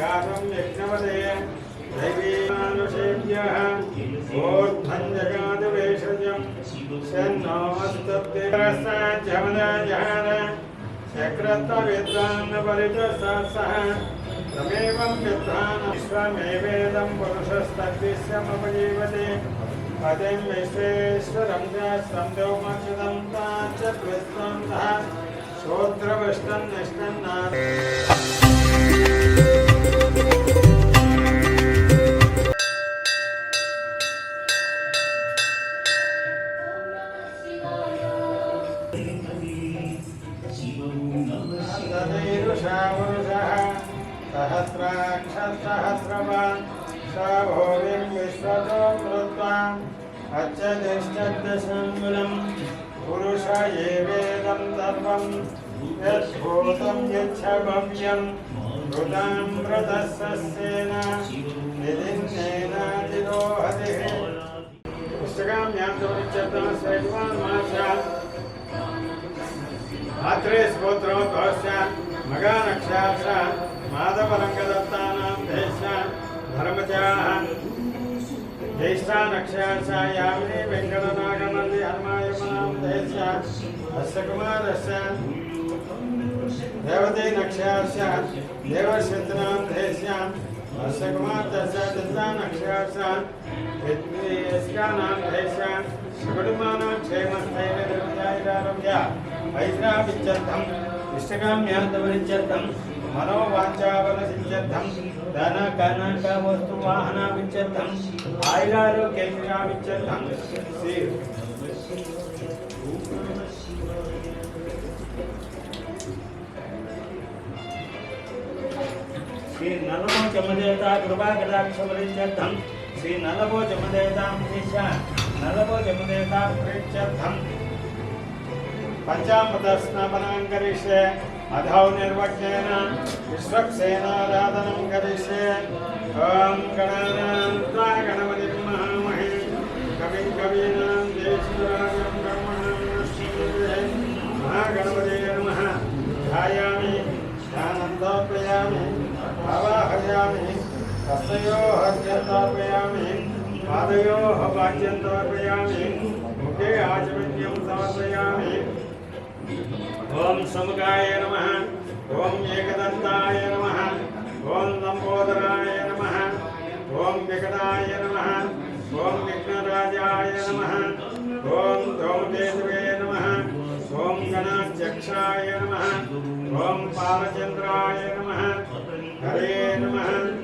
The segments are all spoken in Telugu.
गातं यज्ञवदे दैवीमानुषेभ्यः ओर्ध्वञ्जगादवेषजम् शन्नोस्तत्तेरसाध्यमनजहान शक्रत्वविद्वान्नपरितसः तमेवं विद्वान् विश्वमेवेदं पुरुषस्तद्विश्यमपजीवते पदं विश्वेश्वरं चौमक्षदं ताच्च विस्वन्तः श्रोत्रवष्टं निष्टन्ना तदैरुषा पुरुषः सहस्राक्षसहस्रवान् स भूमिं विश्वतो कृत्वा अच्छदिष्टदशङ्गुलं पुरुष एवेदं सर्वं यद्भूतं यच्छभव्यं मृतामृतस्येन निधिन्नेनातिरोहतिः पुस्तकां ఆత్రేయ స్తోత్రోద్వాస్య మగానక్షాక్ష మాధవరంగదత్తానాం దేశ ధర్మజాః జ్యేష్ఠానక్షాక్ష యామిని వెంకటనాగమంది హనుమాయమనాం దేశ అస్య కుమారస్య దేవతీ నక్షాక్ష దేవశతనాం దేశ్యాం Sakmata Satasana Kshasa Vidyeskana Kaisha Shivadumana Kshema Saira Dhruvayairarabhya Vaisra Vichatam Vishtakamya Dvarichatam Mano Vachavana Sichatam Dana Kana Kavastu Vahana Vichatam Aira Lokeshya Vichatam Sir Shri श्रीनलभो जमदेवता कृपाकटाक्षवरिच्यर्थं Shri नलभो जमदेवतां प्रेष्य नलभो जमदेवतां प्रेत्यर्थं। पञ्चामृतस्नापनं करिष्ये अधौ निर्वज्ञेन विश्वक्सेनाराधनं करिष्ये। ॐ गणाना హస్తయోః అర్ఘ్యంతోపయామి పాదయోః వాక్యంతోపయామి ముఖే ఆచమన్యం సమర్పయామి ఓం సముఖాయ నమ ఓం ఏకదంతాయ నమ ఓం లంబోదరాయ నమ ఓం వికటాయ నమ ఓం విఘ్నరాజాయ నమ ఓం ధూమకేతువే నమ ఓం గణాధ్యక్షాయ నమ ఓం పాలచంద్రాయ నమ హరే నమ ఓం శ్రీ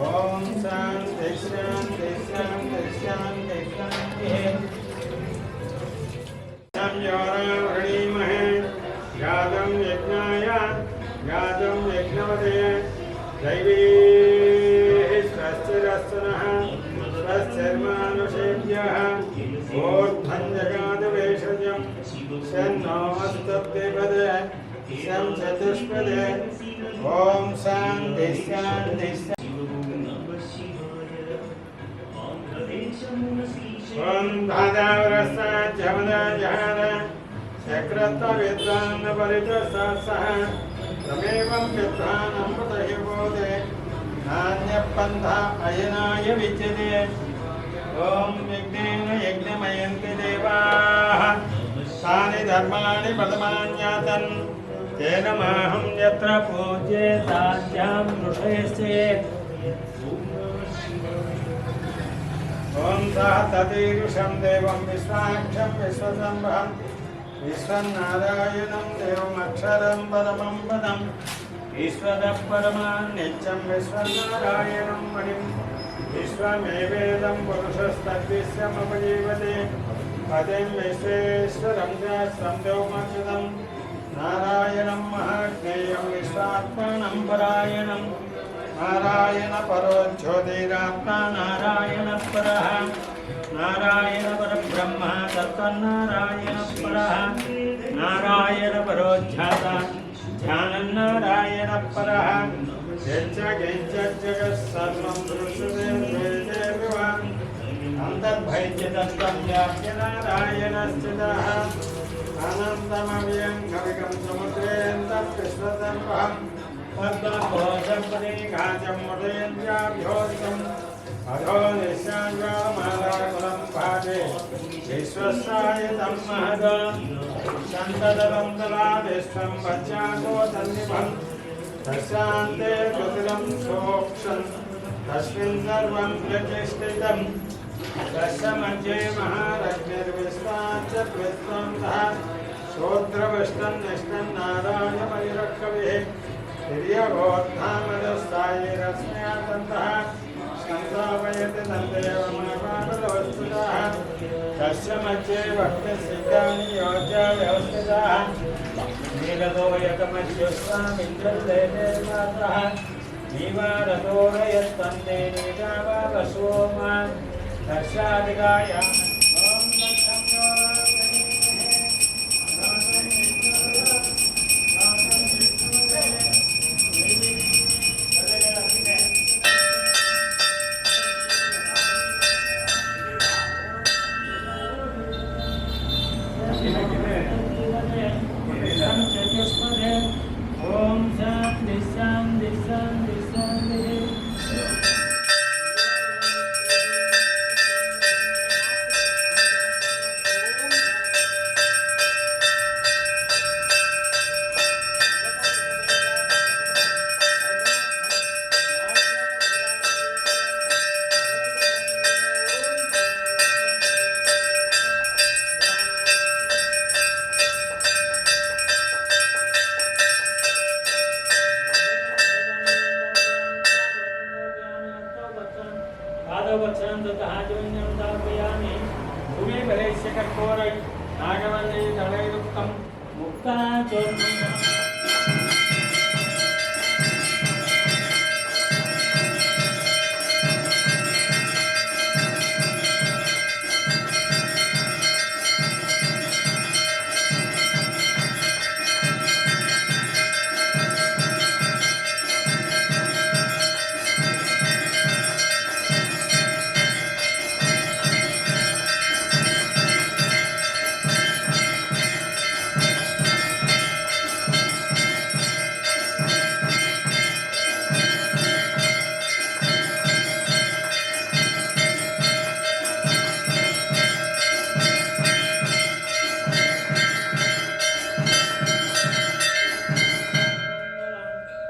ओम शांति शांति शांति शांति शांति। गणीमहे गादम यज्ञाय गादम यज्ञवदय दैवी स्वस्तिरस्तनः, स्वस्तिर्मानुषेभ्यः। ओर्ध्वञ्जगादवेषजं शन्नोमस्तप्तिपदे शं चतुष्पदे। ॐ ओम भादावरस जवना जहान शक्रत विद्वान् परिदशासः अयनाय विद्यते ॐ यज्ञेन यज्ञमयन्ति देवाः तानि धर्माणि पदमान्यातन् तेन माहं यत्र पूज्ये तास्यां ఓం సహ తదీరుషం దేవం విశ్వాక్షం విశ్వసంభం విశ్వన్నారాయణం దేవమక్షరం పరమం పదం ఈశ్వర పరమాన్యత్యం విశ్వనారాయణం మణిం విశ్వమేవేదం పురుషస్తద్విశ్యమపజీవతే పదం విశ్వేశ్వరం శాస్త్రం దేవమక్షరం నారాయణం మహాజ్ఞేయం విశ్వాత్మనం పరాయణం నారాయణ పరో జ్యోతిరాత్మ నారాయణ పర నారాయణ పర బ్రహ్మ తత్వనారాయణ పర. నారాయణ పరో ధ్యాత ధ్యానన్నారాయణ పర జగత్సర్వం దృశ్యతే వ్యాప్య నారాయణ స్థిత అనంతమవ్యం కవికం సముద్రేంద్రకృష్ణసర్వం పద్మకోశపదేఘాచముదయంత్యాభ్యోసం అధో నిశాంగామాలాకులం పాదే విశ్వసాయతం మహదో సంతతవంతలాదిష్టం పశ్చాతో తన్నిభం సోక్షం తస్మిన్ సర్వం ప్రతిష్ఠితం దశ మధ్యే మహారజ్ఞర్విశ్వాచ విశ్వంతః శోద్రవిష్టం నిష్టం నారాయణమయురక్కవే తిర్యగోత్థామదస్థాయిరస్మ్యాతంతః సంస్థాపయతి తందేవమనపాదవస్తుతः తస్య మధ్యే భక్తిసిద్ధాని యోజ్య వ్యవస్థితः నీరదో యకమధ్యస్వామిత్రదేవాతः నీవారతోరయత్తందే నీరావావసోమా దర్శాదిగాయ పాదవచనం దహాజన్యం దాపయామి భూమి బలేశ్య కఠోరై నాగవల్లి దళైరుక్తం ముక్తా చోర్మి